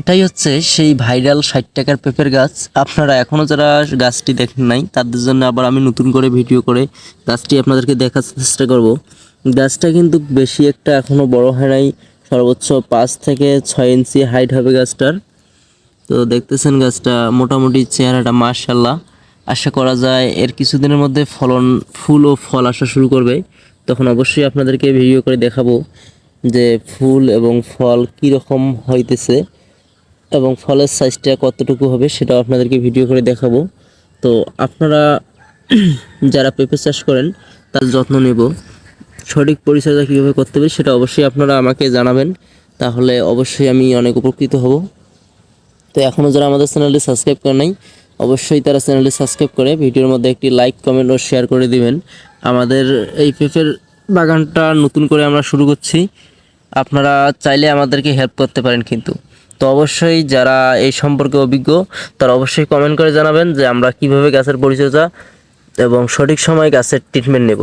এটাই হচ্ছে সেই ভাইরাল ষাট টাকার পেঁপের গাছ। আপনারা এখনও যারা গাছটি দেখেন নাই, তাদের জন্য আবার আমি নতুন করে ভিডিও করে গাছটি আপনাদেরকে দেখার চেষ্টা করব। গাছটা কিন্তু বেশি একটা এখনও বড় হয় নাই, সর্বোচ্চ পাঁচ থেকে ছয় ইঞ্চি হাইট হবে গাছটার। তো দেখতেছেন গাছটা মোটামুটি চেহারাটা মার্শাল্লাহ আশা করা যায় এর কিছুদিনের মধ্যে ফলন, ফুল ও ফল আসা শুরু করবে। তখন অবশ্যই আপনাদেরকে ভিডিও করে দেখাবো যে ফুল এবং ফল কী রকম হইতেছে। এবং ফলের সাইজটা কতটুকু হবে সেটাও আপনাদেরকে ভিডিও করে দেখাবো। তো আপনারা যারা পেঁপে চাষ করেন, তার যত্ন নেব। সঠিক পরিচর্যা কীভাবে করতে হবে সেটা অবশ্যই আপনারা আমাকে জানাবেন। তাহলে অবশ্যই আমি অনেক উপকৃত হব। তো এখনও যারা আমাদের চ্যানেলটি সাবস্ক্রাইব করে নাই, অবশ্যই তারা চ্যানেলটি সাবস্ক্রাইব করে ভিডিওর মধ্যে একটি লাইক কমেন্ট ও শেয়ার করে দিবেন। আমাদের এই পেঁপের বাগানটা নতুন করে আমরা শুরু করছি। আপনারা চাইলে আমাদেরকে হেল্প করতে পারেন কিন্তু। তো অবশ্যই যারা এই সম্পর্কে অভিজ্ঞ, তারা অবশ্যই কমেন্ট করে জানাবেন যে আমরা কীভাবে গাছের পরিচর্যা এবং সঠিক সময় গাছের ট্রিটমেন্ট নেব।